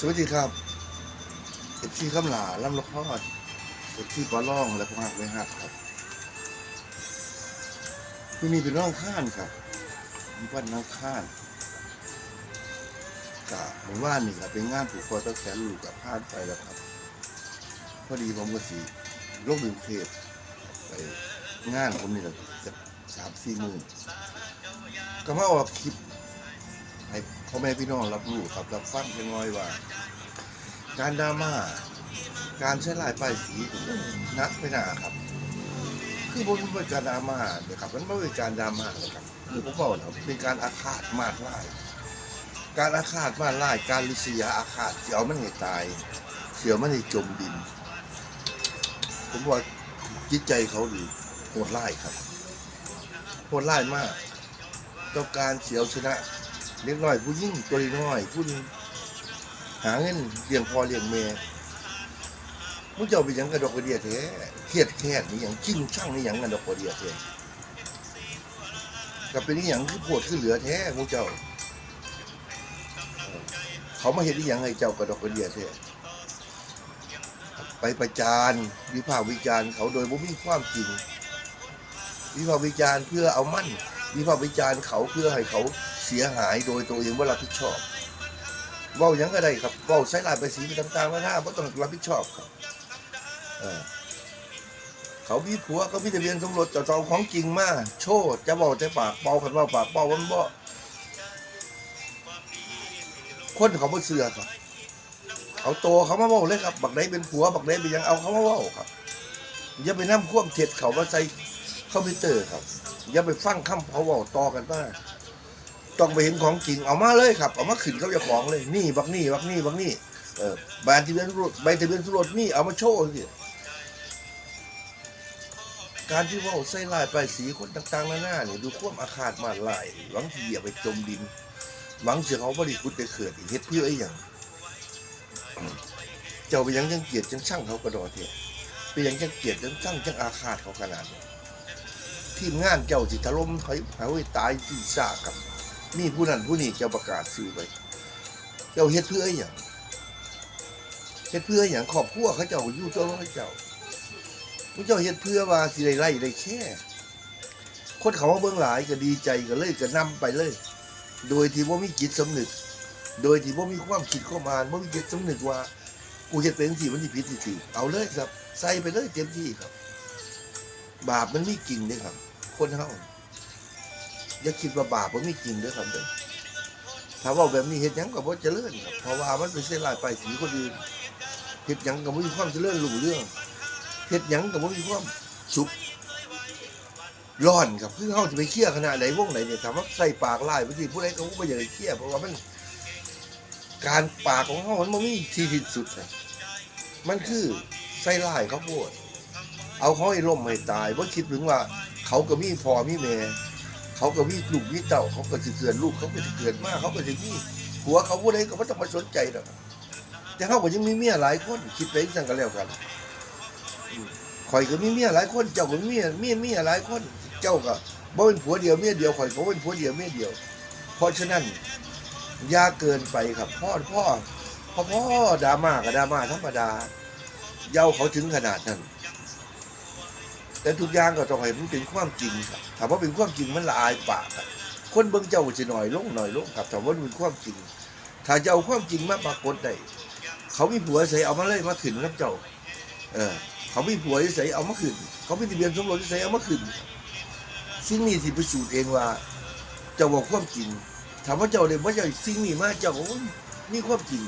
สวัสดีครับเอฟซีคำหลาลำละครเอฟซีปอล่องและพหักไว้หักครับที่นี่เป็นร่องข้านครับวันน้องข้านกะเหมือนว่านี่ครับเป็นงานผูกคอตะแขนลูกกับพลาดไปแล้วครับ พอดีผมก็สีโรคดึงเทพไปงานผมนี่แหละจะสามสี่หมื่นก็มาออกคลิป ให้พ่อแม่พี่น้องรับรู้ครับรับฟังเป็นน้อยว่า การดราม่าการใช้ลายป้ายสีนักไม่น่าครับ คือบนเป็นการดราม่าเนี่ยครับมันไม่เป็นการดราม่าเลยครับคือผมบอกแล้วเป็นการอาฆาตมาดไล่การอาฆาตมาดไล่การลิษยาอาฆาตเสียวมันให้ตาย เสียวมันให้จมดิน ผมว่าจิตใจเขาดีโหดร้ายครับโหดร้ายมาก ต้องการเสียวชนะ เล็กน้อยผู้ยิ่งตัวน้อยผู้หาเงินเลี้ยงพ่อเลี้ยงแม่มุเจ้าไปยังกระดอกกระเดียแท้เครียดแค้นนี่หยังจิ้งช่างนี่หยังกระดอกกระเดียแท้ก็เป็นนี่หยังคือปวดคือเหลือแท้มุเจ้า เขามาเห็นนี่หยังให้เจ้ากระดอกกระเดียแท้ไปประจานวิพากษ์วิจารณ์เขาโดยบ่มีความจริงวิพากษ์วิจารณ์เพื่อเอามั่น วิพากษ์วิจารณ์เขาเพื่อให้เขาเสียหายโดยตัวเองว่ารับผิดชอบเว่าหยังก็ได้ครับเว่าใช้ลายไปสีไปต่างๆมาหน้าเพราะต้องรับผิดชอบครับเขามีผัวเขามีทะเบียนสมรสจะเอาของจริงมากโชว์จะบอกแต่ปากเป่าคันว่าปากเป่ามันบ่คนเขาไม่เชื่อครับเอาโตเขามาบอกเลยครับ บักไหนเป็นผัว บักไหนเป็นยังเอาเขามาบอกครับอย่าไปนั่ควบเท็จเขามาใส่คอมพิวเตอร์ครับ อย่าไปฟังคำเขาบอกต่อกันว่าต้องไปเห็นของจริงเอามาเลยครับเอามาขึ้นเขาจะของเลยนี่บักนี่บักนี่บักนี่เออใบทะเบียนรถใบทะเบียนรถนี่เอามาโชว์สิการที่ว่าใส่ลายไปายสีคนต่างๆหนานาเนี่ยดูความอาฆาตมาลายหวังที่เหยียบไปจมดินหวังเสียเขาบริคุดไปเขื่อนเฮ็ดเพื่อไอ้หยังเจ้าไปยังจังเกียดจังช่างเขากระโดดเถอะไปยังจังเกียดจังช่างจังอาฆาตเขาขนาดนี้ ทีมงานเจ้าสิถล่มเขาเขาให้ตายที่ซากกับ มีผู้นั้นผู้นี้เจ้าประกาศซื้อไปเจ้าเฮ็ดเพื่ออย่างเฮ็ดเพื่ออย่างขอบครัวเขาเจ้าอยู่เจ้าให้เจ้าผู้เจ้าเฮ็ดเพื่อว่าสิได้ไล่ได้แค่คนเขามาเบิ่งหลายก็ดีใจก็เลยก็นำไปเลย โดยที่ว่ามีจิตสำนึก โดยที่ว่ามีความคิดเข้ามาว่ามีจิตสำนึกว่า กูเฮ็ดเป็นสิมันสิผิดสิเอาเลยครับ ใส่ไปเลยเต็มที่ครับ บาปมันมีจริงเด้ครับ คนเฮาอย่าคิดว่าบาปมันมีจริงเด้อครับเด้อถ้าว่าแบบนี้เฮ็ดหยังก็บ่เจริญครับเพราะว่ามันเป็นเส้นลายไปสีคนอื่นเฮ็ดหยังก็บ่มีความเจริญรุ่งเรื่องเฮ็ดหยังก็บ่มีความสุขร้อนครับคือเฮาสิไปเคลียร์ขนาดไหนวงไหนเนี่ยถามว่าใส่ปากลายบางทีผู้ใดก็บ่อยากเคลียร์เพราะว่ามันการปากของเฮามันบ่มีที่สิ้นสุดครับมันคือใส่ลายเขาโพดเอาเขาให้ล่มให้ตายเพราะคิดถึงว่า เขาก็มีพ่อมีแม่เขาก็มีลูกมีเต่าเขาก็สิเกิดลูกเขาก็สิเกิดมาเขาก็สิมีผัวเขาผู้ใดก็ไม่ต้องมาสนใจหรอกแต่เขาก็ยังมีเมียหลายคนคิดไปสั่งกันแล้วกันข่อยก็มีเมียหลายคน เจ้าก็มีเมียเมียเมียหลายคน เจ้าก็บ่เป็นผัวเดียวเมียเดียวข่อยก็เป็นผัวเดียวเมียเดียว เพราะฉะนั้นอย่าเกินไปครับพ่อพ่อพ่อพ่อดราม่ากับดราม่าธรรมดาเย้าเขาถึงขนาดนั้น แต่ทุกอย่างก็ต้องให้มันเป็นความจริงครับถามว่าเป็นความจริงมันละอายปากครับคนเบิ่งเจ้าจะหน่อยลงหน่อยลงครับถามว่ามันเป็นความจริง ถ้าจะเอาความจริงมาปรากฏได้เขามีผัวใส่เอามาเลยมาขึ้นกับเจ้า เออ เขามีผัวใส่เอามาขึ้น เขามีทะเบียนสมรสใส่เอามาขึ้นสิ่งนี้สิพิสูจน์เองว่าเจ้าบอกความจริง ถามว่าเจ้าเลยว่าเจ้าสิ่งนี้มาเจ้าก็มีความจริง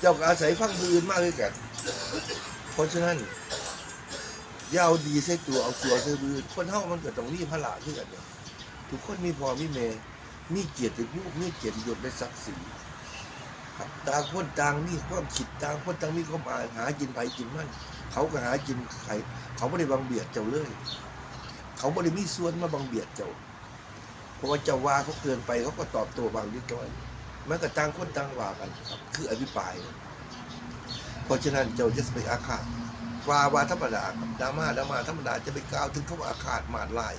เจ้าก็อาศัยฟังผู้อื่นมากเลยกัน เพราะฉะนั้น อย่าเอาดีใส่ตัวเอาตัวใส่มือคนเฮามันก็ต้องมีพละคือกันเด้อทุกคนมีพอมีแม่มีเกียรติภูมิมีเกียรติยศและศักดิ์ศรีครับต่างคนต่างมีความคิดต่างคนต่างมีความอ่านหากินไผกินมันเขาก็หากินไผเขาไม่ได้บังเบียดเจ้าเลย เขาไม่ได้มีส่วนมาบังเบียดเจ้าเพราะว่าเจ้าว่าเขาเกินไปเขาก็ตอบโต้บางนิดหน่อยมันก็ต่างคนต่างว่ากันครับ คืออภิปราย เพราะฉะนั้นเจ้าจะไปอาฆาต ว่าวาธรรมดาดราม่าดราม่าธรรมดาจะไปกล่าวถึงเขาว่าอาฆาตมาดลาย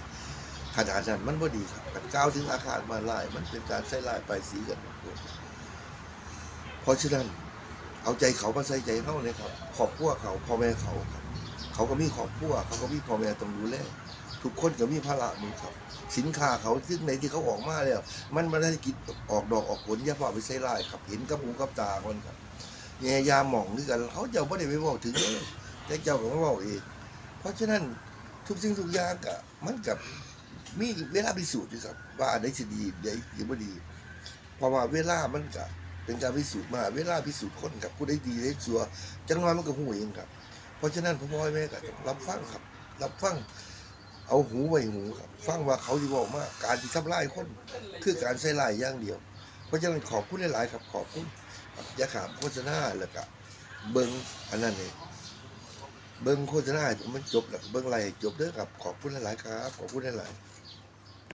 ขนาดนั้นมันบ่ดีครับการกล่าวถึงอาฆาตมาดลาย มันเป็นการใช้ลายไปายสีกันเพราะฉะนั้นเอาใจเขามาใส่ใจเขาเลยครับครอบครัวเขาพ่อแม่เขาครับเขาก็มีครอบครัวเขาก็มีพ่อแม่ต้องดูแลทุกคนก็มีภาระมือครับ สินค้าเขาซึ่งในที่เขาออกมาแล้ว มันม่ได้กินออกดอกออกผลย่าพาไปใส่ลายครับ เห็นกับหูกับตาคนครับแง่ยาหมองด้วยกัน เขาจ้าไม่ได้ไปบอกถึงเลย แต่เจ้าก็มาบอกเองเพราะฉะนั้นทุกสิ่งทุกอย่างก็มันกับมีเวลาพิสูจน์ด้วยครับ ว่าอันไหนจะดีอันไหนหรือไม่ดีเพราะว่าเวลามันก็เป็นการพิสูจน์มาเวลาพิสูจน์คนกับผู้ใดดีได้ชัวจังหวะมันก็หูเองครับ เพราะฉะนั้นพ่อพ่อแม่ก็ต้องรับฟังครับ รับฟังเอาหูไว้หูครับ ฟังว่าเขาที่บอกมาการที่ทำลายคน คือการใช้ลายอย่างเดียว เพราะฉะนั้นขอบคุณหลายๆครับขอบคุณยาขามโฆษณาแล้วก็เบิ้งอันนั้นเอง เบิ้งโฆษณาให้มันจบแล้วเบิ้งไรจบเด้อครับ ขอบคุณหลายๆครับ ขอบคุณหลายๆ